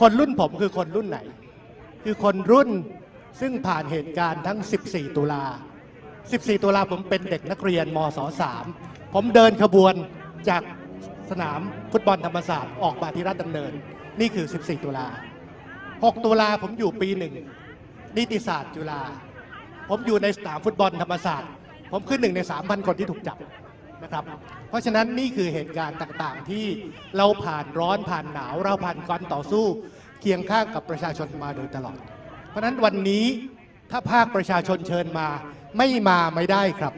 คนรุ่นผมคือคนรุ่นไหน คือคนรุ่นซึ่งผ่านเหตุการณ์ทั้ง 14 ตุลา 14 ตุลาผมเป็นเด็กนักเรียนมศ3ผมเดินขบวนจากสนามฟุตบอลธรรมศาสตร์ออกมาที่ราชดำเนิน นี่คือ 14 ตุลา 6 ตุลาผมอยู่ปีหนึ่งนิติศาสตร์จุฬา ผมอยู่ในสนามฟุตบอลธรรมศาสตร์ ผมคือหนึ่งใน 3,000 คนที่ถูกจับ นะครับ เพราะฉะนั้นนี่คือเหตุการณ์ต่างๆ ที่เราผ่านร้อนผ่านหนาว เราผ่านการต่อสู้เคียงข้างกับประชาชนมาโดยตลอด เพราะฉะนั้นวันนี้ถ้าภาคประชาชนเชิญมาไม่มาไม่ได้ครับ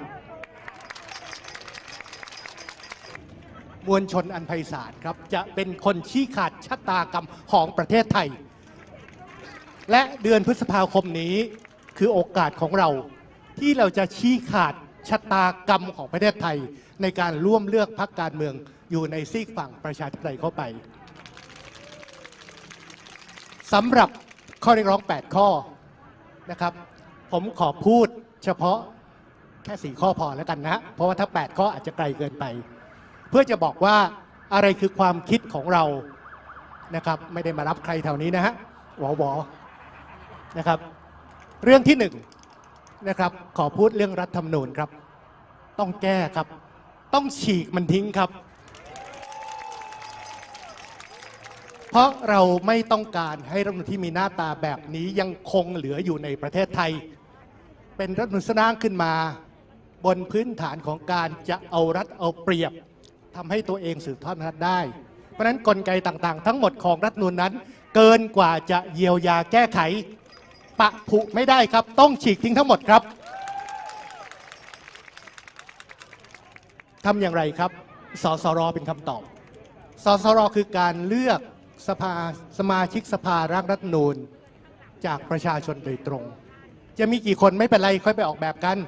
มวลชนอันไพศาลครับ จะเป็นคนชี้ขาดชะตากรรมของประเทศไทย และเดือนพฤษภาคมนี้คือโอกาสของเราที่เราจะชี้ขาด ชะตากรรมของประเทศไทย ในการร่วมเลือกพรรคการเมืองอยู่ในซีกฝั่งประชาธิปไตยเข้าไปสำหรับข้อเรียกร้อง 8 ข้อนะครับ ผมขอพูดเฉพาะแค่ 4 ข้อพอแล้วกันนะ เพราะว่าถ้า 8 ข้ออาจจะไกลเกินไป เพื่อจะบอกว่าอะไรคือความคิดของเรานะครับไม่ได้มารับใครแถวนี้นะฮะหวอหวอนะครับ เรื่องที่ห นะครับ ขอพูดเรื่องรัฐธรรมนูญครับ ต้องแก้ครับ ต้องฉีกมันทิ้งครับ เพราะเราไม่ต้องการให้รัฐธรรมนูญที่มีหน้าตาแบบนี้ยังคงเหลืออยู่ในประเทศไทย เป็นรัฐธรรมนูญสร้างขึ้นมา บนพื้นฐานของการจะเอารัฐเอาเปรียบทำให้ตัวเองสืบทอดอำนาจได้ เพราะฉะนั้นกลไกต่างๆ ทั้งหมดของรัฐนูญนั้น เกินกว่าจะเยียวยาแก้ไข ปะผุไม่ได้ครับ ต้องฉีกทิ้งทั้งหมดครับทำอย่างไรครับ สสรเป็นคำตอบ สสรคือการเลือกสภาสมาชิกสภาร่างรัฐนูญจากประชาชนโดยตรง จะมีกี่คนไม่เป็นไรค่อยไปออกแบบกัน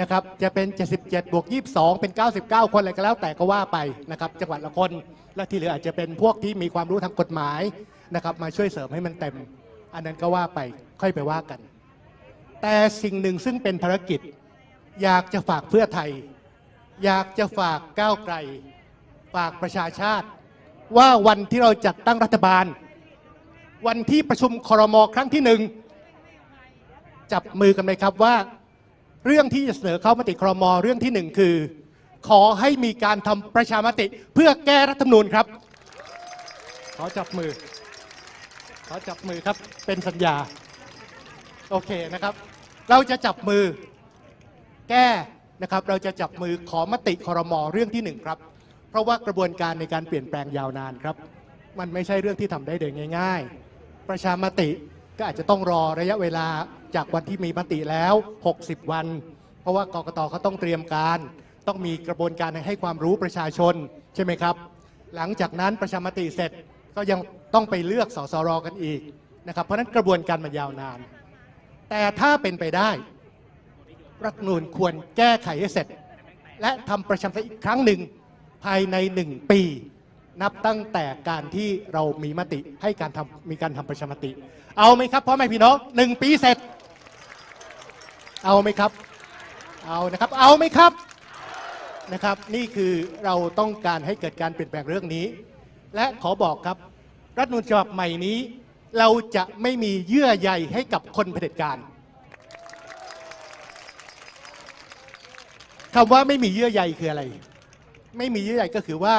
นะครับ จะเป็น 77 บวก 22 เป็น 99 คนอะไรก็แล้วแต่ก็ว่าไปนะครับ จังหวัดละคน และที่เหลืออาจจะเป็นพวกที่มีความรู้ทางกฎหมายนะครับ มาช่วยเสริมให้มันเต็ม อันนั้นก็ว่าไปค่อยไปว่ากัน แต่สิ่งหนึ่งซึ่งเป็นภารกิจ อยากจะฝากเพื่อไทย อยากจะฝากก้าวไกล ฝากประชาชาติ ว่าวันที่เราจัดตั้งรัฐบาล วันที่ประชุมครมครั้งที่หนึ่งจับมือกันไหมครับว่า เรื่องที่จะเสนอเข้ามติครมเรื่องที่หนึ่งคือ ขอให้มีการทำประชามติเพื่อแก้รัฐธรรมนูญครับ ขอจับมือ ขอจับมือครับเป็นสัญญา โอเคนะครับ เราจะจับมือแก้นะครับ เราจะจับมือขอมติคอรมอเรื่องที่หนึ่งครับ เพราะว่ากระบวนการในการเปลี่ยนแปลงยาวนานครับ มันไม่ใช่เรื่องที่ทำได้โดยง่าย ๆ ประชามติก็อาจจะต้องรอระยะเวลาจากวันที่มีมติแล้ว 60 วัน เพราะว่ากกตเขาต้องเตรียมการ ต้องมีกระบวนการให้ความรู้ประชาชนใช่ไหมครับ หลังจากนั้นประชามติเสร็จ ก็ยังต้องไปเลือกสสรกันอีกนะครับ เพราะนั้นกระบวนการมันยาวนาน แต่ถ้าเป็นไปได้ รัฐมนูญควรแก้ไขให้เสร็จ และทำประชามติอีกครั้งหนึ่งภายในหนึ่งปี นับตั้งแต่การที่เรามีมติให้การทำมีการทำประชามติ เอาไหมครับพ่อแม่พี่น้องหนึ่งปีเสร็จ เอาไหมครับ เอานะครับ เอาไหมครับนะครับ นี่คือเราต้องการให้เกิดการเปลี่ยนแปลงเรื่องนี้ และขอบอกครับ รัฐมนูญฉบับใหม่นี้ เราจะไม่มีเยื่อใยให้กับคนเผด็จการคำว่าไม่มีเยื่อใยคืออะไร ไม่มีเยื่อใยก็คือว่า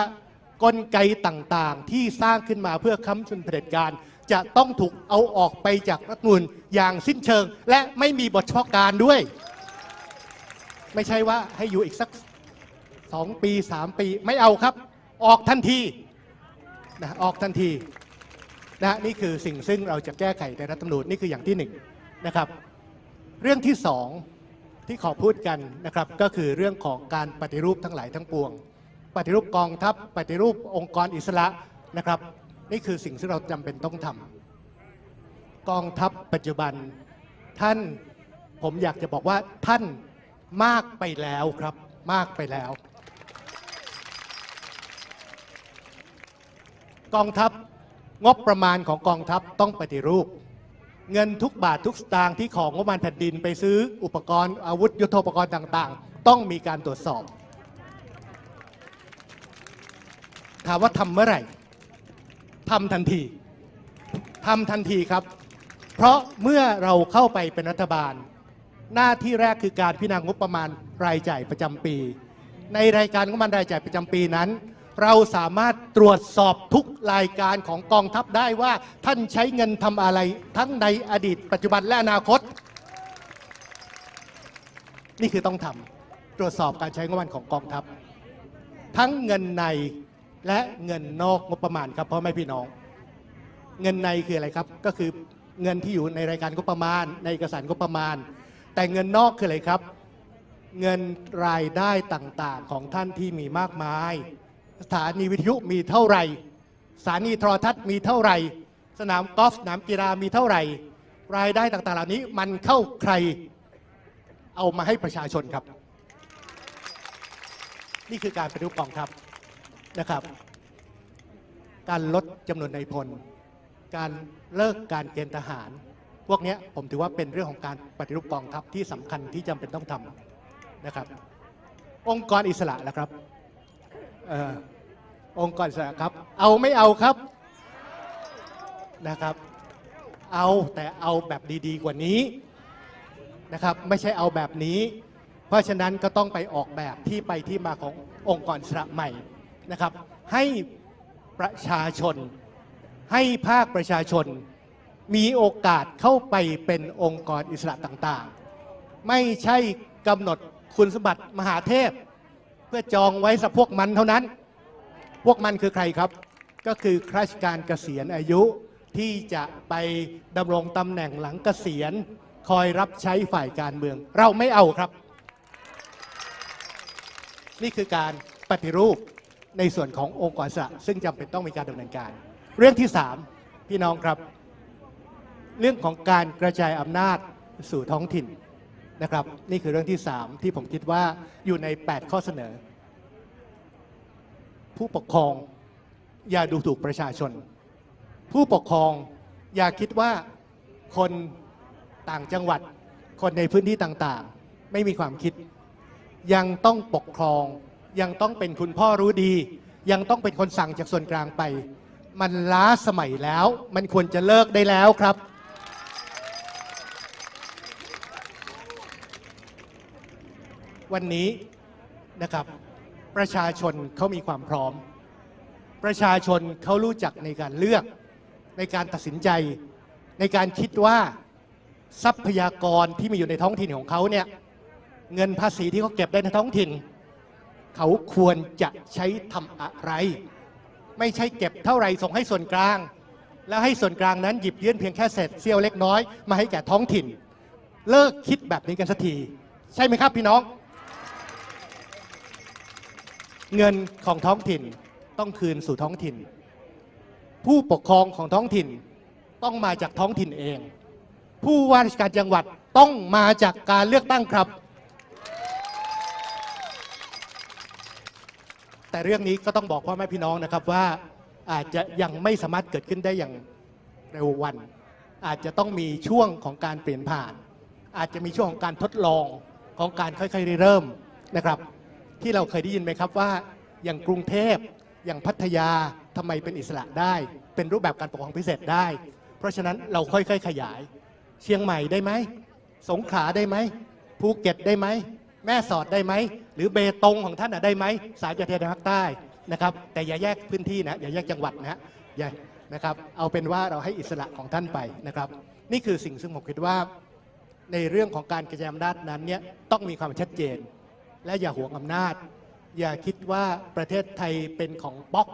กลไกต่างๆ ที่สร้างขึ้นมาเพื่อค้ำชุนเผด็จการ จะต้องถูกเอาออกไปจากรัฐมนูญอย่างสิ้นเชิง และไม่มีบทเฉพาะการด้วย ไม่ใช่ว่าให้อยู่อีกสักสองปีสามปีไม่เอาครับ ออกทันที นะออกทันทีนะนี่คือสิ่งซึ่งเราจะแก้ไขในรัฐธรรมนูญนี่คืออย่างที่หนึ่งนะครับ เรื่องที่สองที่ขอพูดกันนะครับก็คือเรื่องของการปฏิรูปทั้งหลายทั้งปวง ปฏิรูปกองทัพปฏิรูปองค์กรอิสระนะครับ นี่คือสิ่งที่เราจำเป็นต้องทำกองทัพปัจจุบันท่านผมอยากจะบอกว่าท่านมากไปแล้วครับมากไปแล้ว กองทัพงบประมาณของกองทัพต้องปฏิรูป เงินทุกบาททุกสตางค์ที่ของงบประมาณแผ่นดินไปซื้ออุปกรณ์อาวุธยุทโธปกรณ์ต่างๆ ต้องมีการตรวจสอบ ถามว่าทำเมื่อไหร่ทำทันทีทำทันทีครับ เพราะเมื่อเราเข้าไปเป็นรัฐบาล หน้าที่แรกคือการพิจารณางบประมาณรายจ่ายประจำปี ในรายการงบประมาณรายจ่ายประจำปีนั้น เราสามารถตรวจสอบทุกรายการของกองทัพได้ว่าท่านใช้เงินทำอะไร ทั้งในอดีต ปัจจุบันและอนาคต นี่คือต้องทำตรวจสอบการใช้งบประมาณของกองทัพ ทั้งเงินในและเงินนอกงบประมาณครับพ่อแม่พี่น้อง เงินในคืออะไรครับ ก็คือเงินที่อยู่ในรายการงบประมาณ ในเอกสารงบประมาณ แต่เงินนอกคืออะไรครับ เงินรายได้ต่างๆของท่านที่มีมากมาย สถานีวิทยุมีเท่าไหร่ สถานีโทรทัศน์มีเท่าไหร่ สนามกอล์ฟสนามกีฬามีเท่าไหร่ รายได้ต่างๆ เหล่านี้มันเข้าใครเอามาให้ประชาชนครับ นี่คือการปฏิรูปกองทัพนะครับ การลดจำนวนนายพล การเลิกการเกณฑ์ทหาร พวกนี้ผมถือว่าเป็นเรื่องของการปฏิรูปกองทัพที่สำคัญที่จำเป็นต้องทำนะครับ องค์กรอิสระแล้วครับ องค์กรสระครับ เอาไม่เอาครับนะครับ เอาแต่เอาแบบดีๆกว่านี้นะครับไม่ใช่เอาแบบนี้ เพราะฉะนั้นก็ต้องไปออกแบบที่ไปที่มาขององค์กรสระใหม่นะครับ ให้ประชาชน ให้ภาคประชาชน มีโอกาสเข้าไปเป็นองค์กรอิสระต่างๆ ไม่ใช่กำหนดคุณสมบัติมหาเทพ พื่อจองไว้สำหรับพวกมันเท่านั้น พวกมันคือใครครับ ก็คือข้าราชการเกษียณอายุที่จะไปดำรงตำแหน่งหลังเกษียณ คอยรับใช้ฝ่ายการเมือง เราไม่เอาครับ นี่คือการปฏิรูปในส่วนขององค์กรสระซึ่งจำเป็นต้องมีการดำเนินการ เรื่องที่ 3 พี่น้องครับ เรื่องของการกระจายอำนาจสู่ท้องถิ่น นะครับนี่คือเรื่องที่ 3 ที่ผมคิดว่าอยู่ใน 8 ข้อเสนอ ผู้ปกครองอย่าดูถูกประชาชน ผู้ปกครองอย่าคิดว่าคนต่างจังหวัด คนในพื้นที่ต่างๆ ไม่มีความคิด ยังต้องปกครอง ยังต้องเป็นคุณพ่อรู้ดี ยังต้องเป็นคนสั่งจากส่วนกลางไป มันล้าสมัยแล้ว มันควรจะเลิกได้แล้วครับ วันนี้นะครับประชาชนเขามีความพร้อม ประชาชนเขารู้จักในการเลือกในการตัดสินใจ ในการคิดว่าทรัพยากรที่มีอยู่ในท้องถิ่นของเขาเนี่ยเงินภาษีที่เขาเก็บได้ในท้องถิ่น เขาควรจะใช้ทำอะไร ไม่ใช่เก็บเท่าไหร่ส่งให้ส่วนกลาง แล้วให้ส่วนกลางนั้นหยิบยื่นเพียงแค่เศษเสี้ยวเล็กน้อยมาให้แก่ท้องถิ่น เลิกคิดแบบนี้กันสักที ใช่ไหมครับพี่น้อง เงินของท้องถิ่นต้องคืนสู่ท้องถิ่น ผู้ปกครองของท้องถิ่นต้องมาจากท้องถิ่นเอง ผู้ว่าราชการจังหวัดต้องมาจากการเลือกตั้งครับ แต่เรื่องนี้ก็ต้องบอกพ่อแม่พี่น้องนะครับว่าอาจจะยังไม่สามารถเกิดขึ้นได้อย่างเร็ววัน อาจจะต้องมีช่วงของการเปลี่ยนผ่าน อาจจะมีช่วงของการทดลองของการค่อยๆเริ่มนะครับ ที่เราเคยได้ยินไหมครับว่า อย่างกรุงเทพอย่างพัทยาทำไมเป็นอิสระได้ เป็นรูปแบบการปกครองพิเศษได้ เพราะฉะนั้นเราค่อยๆขยาย เชียงใหม่ได้ไหมสงขลาได้ไหมภูเก็ตได้ไหมแม่สอดได้ไหมหรือเบตงของท่านน่ะได้ไหมสายจากเทนภาคใต้นะครับ แต่อย่าแยกพื้นที่นะอย่าแยกจังหวัดนะฮะอย่านะครับเอาเป็นว่าเราให้อิสระของท่านไปนะครับ นี่คือสิ่งซึ่งผมคิดว่า ในเรื่องของการกระจายอำนาจนั้นเนี่ยต้องมีความชัดเจน และอย่าหวงอำนาจ อย่าคิดว่าประเทศไทยเป็นของป๊อก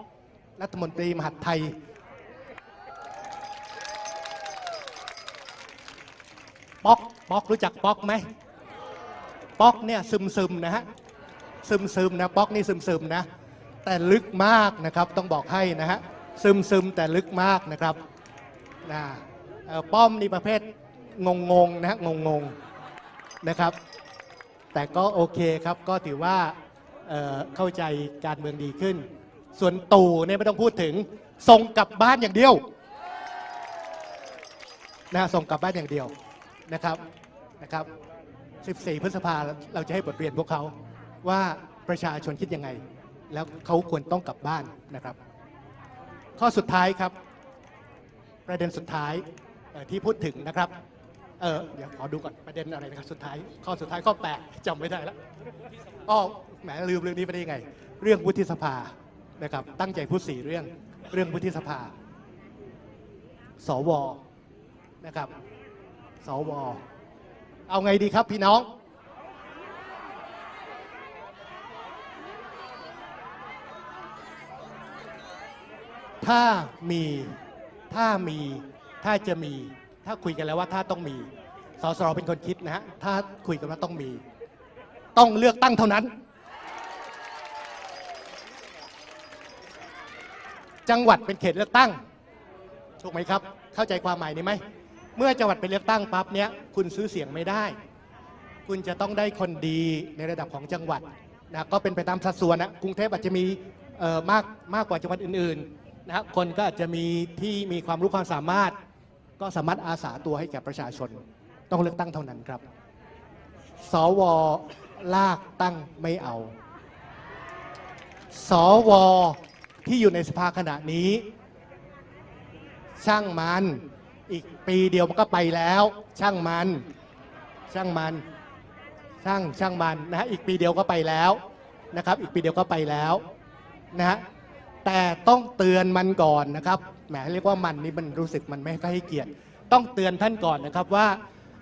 รัฐมนตรีมหาดไทย ป๊อกป๊อกรู้จักป๊อกไหมป๊อกเนี่ยซึมซึมนะฮะซึมซึมนะป๊อกนี่ซึมซึมนะ แต่ลึกมากนะครับต้องบอกให้นะฮะซึมซึมแต่ลึกมากนะครับนะป้อมนี่ประเภทงงงนะฮะงงงนะครับ แต่ก็โอเคครับก็ถือว่าเอ่อเข้าใจการเมืองดีขึ้น ส่วนตู่เนี่ยไม่ต้องพูดถึงส่งกลับบ้านอย่างเดียวนะส่งกลับบ้านอย่างเดียวนะครับนะครับ 14 พฤษภาเราจะให้บทเรียนพวกเขาว่าประชาชนคิดยังไง แล้วเขาควรต้องกลับบ้านนะครับ ข้อสุดท้ายครับ ประเด็นสุดท้ายที่พูดถึงนะครับ เออเดี๋ยวขอดูก่อนประเด็นอะไรนะครับสุดท้ายข้อสุดท้ายข้อแปดจำไม่ได้แล้วอ๋อแหมลืมเรื่องนี้ไปได้ยังไง เรื่องวุฒิสภานะครับ ตั้งใจพูดสี่เรื่องเรื่องวุฒิสภา สวนะครับ สว เอาไงดีครับพี่น้อง ถ้ามีถ้ามีถ้าจะมี ถ้าคุยกันแล้วว่าถ้าต้องมีสสเป็นคนคิดนะฮะถ้าคุยกันว่าต้องมี ต้องเลือกตั้งเท่านั้น จังหวัดเป็นเขตเลือกตั้งถูกไหมครับ เข้าใจความหมายนี้ไหมเมื่อจังหวัดเป็นเลือกตั้งปั๊บเนี้ยคุณซื้อเสียงไม่ได้ คุณจะต้องได้คนดีในระดับของจังหวัดนะก็เป็นไปตามสัดส่วนนะกรุงเทพอาจจะมีมากมากกว่าจังหวัดอื่นๆนะคนก็อาจจะมีที่มีความรู้ความสามารถ ก็สามารถอาสาตัวให้แก่ประชาชน ต้องเลือกตั้งเท่านั้นครับ สวลากตั้งไม่เอา สวที่อยู่ในสภาขณะนี้ ช่างมันอีกปีเดียวมันก็ไปแล้ว ช่างมัน ช่างมันช่างช่างมันนะฮะอีกปีเดียวก็ไปแล้วนะครับ อีกปีเดียวก็ไปแล้วนะฮะแต่ต้องเตือนมันก่อนนะครับ แหมเรียกว่ามันนี่มันรู้สึกมันไม่ค่อยให้เกียรติ ต้องเตือนท่านก่อนนะครับว่า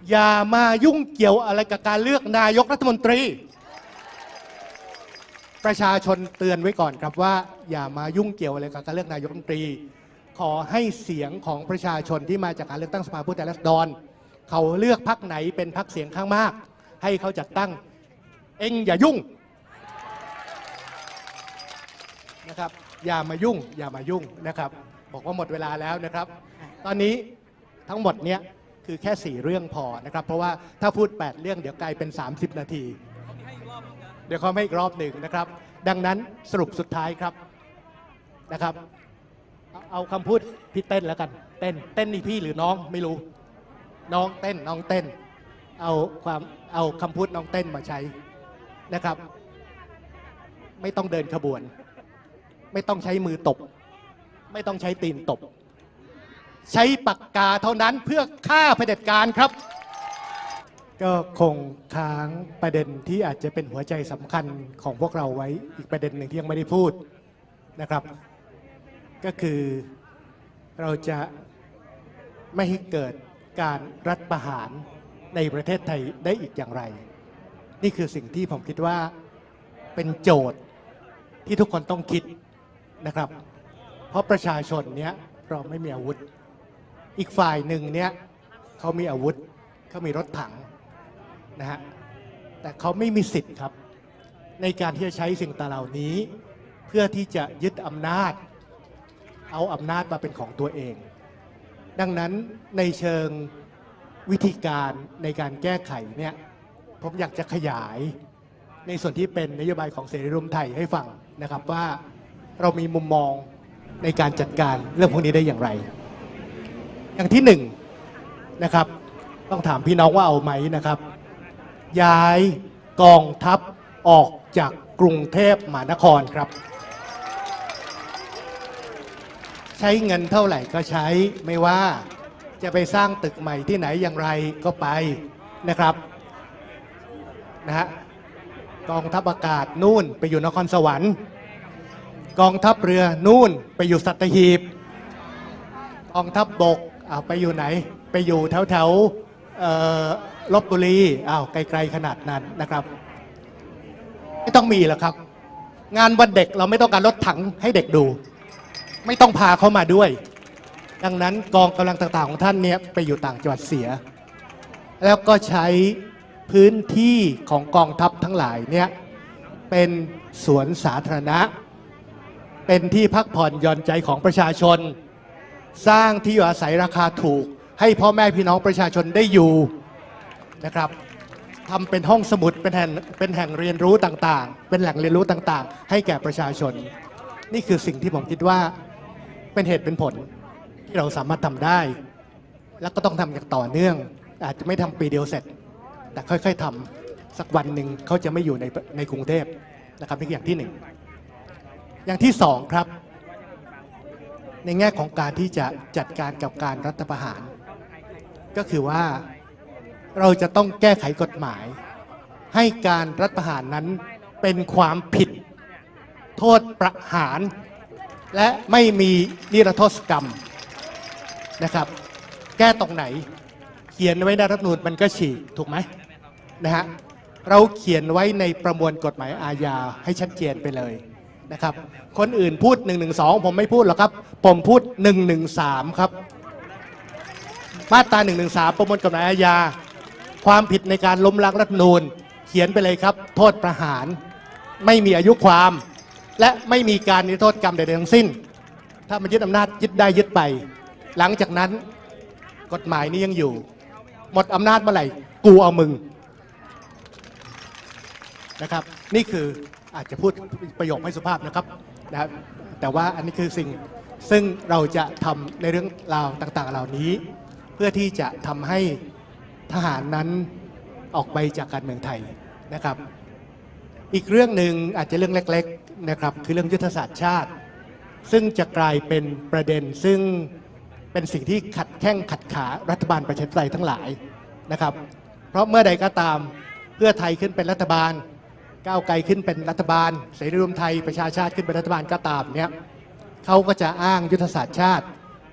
อย่ามายุ่งเกี่ยวอะไรกับการเลือกนายกรัฐมนตรี ประชาชนเตือนไว้ก่อนครับว่า อย่ามายุ่งเกี่ยวอะไรกับการเลือกนายกรัฐมนตรี ขอให้เสียงของประชาชนที่มาจากการเลือกตั้งสภาผู้แทนราษฎรเขาเลือกพักไหนเป็นพักเสียงข้างมาก ให้เขาจัดตั้ง เองอย่ายุ่งนะครับอย่ามายุ่ง อย่ามายุ่งนะครับ บอกว่าหมดเวลาแล้วนะครับ ตอนนี้ทั้งหมดเนี้ยคือแค่ 4 เรื่องพอนะครับ เพราะว่าถ้าพูด 8 เรื่องเดี๋ยวกลายเป็น 30 นาที เดี๋ยวเขาไม่อีกรอบหนึ่งนะครับ ดังนั้นสรุปสุดท้ายครับนะครับ เอาเอาคำพูดพี่เต้นแล้วกันเต้นเต้นนี่พี่หรือน้องไม่รู้ น้องเต้นน้องเต้น เอาความเอาคำพูดน้องเต้นมาใช้นะครับ ไม่ต้องเดินขบวน ไม่ต้องใช้มือตบ ไม่ต้องใช้ตีนตบ ใช้ปากกาเท่านั้นเพื่อฆ่าเผด็จการครับ ก็คงค้างประเด็นที่อาจจะเป็นหัวใจสำคัญของพวกเราไว้อีกประเด็นหนึ่งที่ยังไม่ได้พูดนะครับ ก็คือเราจะไม่ให้เกิดการรัฐประหารในประเทศไทยได้อีกอย่างไร นี่คือสิ่งที่ผมคิดว่าเป็นโจทย์ที่ทุกคนต้องคิดนะครับ เพราะประชาชนเนี้ยเราไม่มีอาวุธ อีกฝ่ายหนึ่งเนี้ยเขามีอาวุธเขามีรถถังนะฮะแต่เขาไม่มีสิทธิ์ครับ ในการที่จะใช้สิ่งต่างเหล่านี้ เพื่อที่จะยึดอำนาจ เอาอำนาจมาเป็นของตัวเอง ดังนั้นในเชิงวิธีการในการแก้ไขเนี่ยผมอยากจะขยายในส่วนที่เป็นนโยบายของเสรีรวมไทยให้ฟังนะครับว่าเรามีมุมมอง ในการจัดการเรื่องพวกนี้ได้อย่างไร อย่างที่หนึ่งนะครับ ต้องถามพี่น้องว่าเอาไหมนะครับ ย้ายกองทัพออกจากกรุงเทพมหานครครับ ใช้เงินเท่าไหร่ก็ใช้ไม่ว่าจะไปสร้างตึกใหม่ที่ไหนอย่างไรก็ไปนะครับนะฮะกองทัพอากาศนู่นไปอยู่นครสวรรค์ กองทัพเรือนู่นไปอยู่สัตหีบกองทัพบบกอ้าวไปอยู่ไหน ไปอยู่แถวแถวลบบุรีอ้าวไกลๆขนาดนั้นนะครับ ไม่ต้องมีหรอกครับ งานวันเด็กเราไม่ต้องการรถถังให้เด็กดู ไม่ต้องพาเขามาด้วย ดังนั้นกองกำลังต่างๆของท่านเนี่ยไปอยู่ต่างจังหวัดเสีย แล้วก็ใช้พื้นที่ของกองทัพทั้งหลายเนี่ยเป็นสวนสาธารณะ เป็นที่พักผ่อนหย่อนใจของประชาชน สร้างที่อยู่อาศัยราคาถูก ให้พ่อแม่พี่น้องประชาชนได้อยู่นะครับทำเป็นห้องสมุดเป็นแห่งเป็นแห่งเรียนรู้ต่างๆ เป็นแหล่งเรียนรู้ต่างๆ ให้แก่ประชาชน นี่คือสิ่งที่ผมคิดว่าเป็นเหตุเป็นผลที่เราสามารถทำได้ แล้วก็ต้องทำอย่างต่อเนื่อง อาจจะไม่ทำปีเดียวเสร็จ แต่ค่อยๆทำสักวันหนึ่งเขาจะไม่อยู่ในในกรุงเทพนะครับนี่คืออย่างที่หนึ่ง อย่างที่สองครับ ในแง่ของการที่จะจัดการกับการรัฐประหาร ก็คือว่าเราจะต้องแก้ไขกฎหมาย ให้การรัฐประหารนั้นเป็นความผิด โทษประหาร และไม่มีนิรโทษกรรมนะครับ แก้ตรงไหน เขียนไว้ในรัฐธรรมนูญมันก็ฉีกถูกไหมนะฮะเราเขียนไว้ในประมวลกฎหมายอาญาให้ชัดเจนไปเลย นะครับ คนอื่นพูด 112 ผมไม่พูดหรอกครับ ผมพูด 113 ครับ มาตรา 113 ประมวลกฎหมายอาญา ความผิดในการล้มล้างรัฐธรรมนูญเขียนไปเลยครับ โทษประหาร ไม่มีอายุความ และไม่มีการนิรโทษกรรมใดๆทั้งสิ้น ถ้ามันยึดอำนาจยึดได้ยึดไป หลังจากนั้นกฎหมายนี้ยังอยู่ หมดอำนาจเมื่อไหร่ กูเอามึงนะครับ นี่คือ อาจจะพูดประโยคไม่สุภาพนะครับนะครับ แต่ว่าอันนี้คือสิ่งซึ่งเราจะทำในเรื่องราวต่างๆ เหล่านี้ เพื่อที่จะทำให้ทหารนั้นออกไปจากการเมืองไทยนะครับ อีกเรื่องหนึ่งอาจจะเรื่องเล็กๆนะครับคือเรื่องยุทธศาสตร์ชาติ ซึ่งจะกลายเป็นประเด็นซึ่งเป็นสิ่งที่ขัดแข้งขัดขารัฐบาลประชาธิปไตยทั้งหลายนะครับ เพราะเมื่อใดก็ตามเพื่อไทยขึ้นเป็นรัฐบาล ก้าวไกลขึ้นเป็นรัฐบาล เสรีรวมไทยประชาชาติขึ้นเป็นรัฐบาลก็ตามเนี่ยเขาก็จะอ้างยุทธศาสตร์ชาติ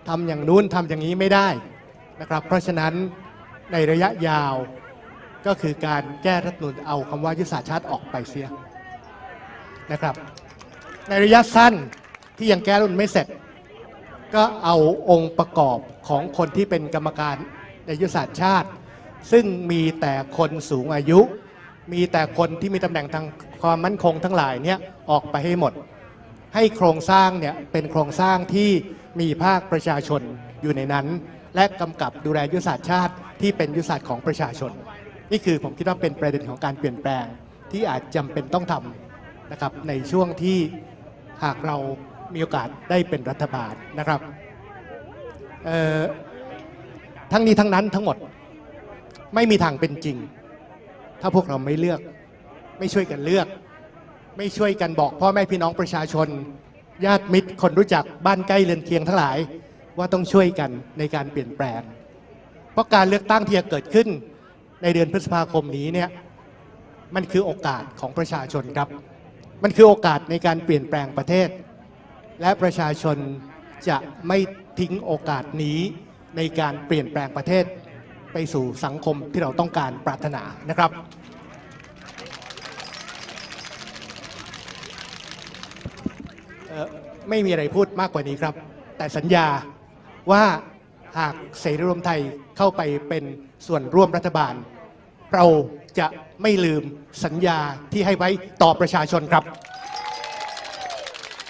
ทำอย่างนู้นทำอย่างนี้ไม่ได้นะครับ เพราะฉะนั้นในระยะยาวก็คือการแก้รัฐธรรมนูญเอาคำว่ายุทธศาสตร์ชาติออกไปเสียนะครับ ในระยะสั้นที่ยังแก้รัฐธรรมนูญไม่เสร็จ ก็เอาองค์ประกอบของคนที่เป็นกรรมการในยุทธศาสตร์ชาติ ซึ่งมีแต่คนสูงอายุ มีแต่คนที่มีตำแหน่งทางความมั่นคงทั้งหลายเนี่ยออกไปให้หมด ให้โครงสร้างเนี่ยเป็นโครงสร้างที่มีภาคประชาชนอยู่ในนั้น และกำกับดูแลยุทธศาสตร์ชาติที่เป็นยุทธศาสตร์ของประชาชน นี่คือผมคิดว่าเป็นประเด็นของการเปลี่ยนแปลงที่อาจจำเป็นต้องทำนะครับในช่วงที่หากเรามีโอกาสได้เป็นรัฐบาลนะครับทั้งนี้ทั้งนั้นทั้งหมดไม่มีทางเป็นจริง ถ้าพวกเราไม่เลือก ไม่ช่วยกันเลือก ไม่ช่วยกันบอกพ่อแม่พี่น้องประชาชน ญาติมิตรคนรู้จักบ้านใกล้เรือนเคียงทั้งหลาย ว่าต้องช่วยกันในการเปลี่ยนแปลง เพราะการเลือกตั้งที่จะเกิดขึ้นในเดือนพฤษภาคมนี้เนี่ยมันคือโอกาสของประชาชนครับ มันคือโอกาสในการเปลี่ยนแปลงประเทศ และประชาชนจะไม่ทิ้งโอกาสนี้ในการเปลี่ยนแปลงประเทศ ไปสู่สังคมที่เราต้องการปรารถนานะครับ ไม่มีอะไรพูดมากกว่านี้ครับ แต่สัญญาว่าหากเสรีรวมไทยเข้าไปเป็นส่วนร่วมรัฐบาล เราจะไม่ลืมสัญญาที่ให้ไว้ต่อประชาชนครับ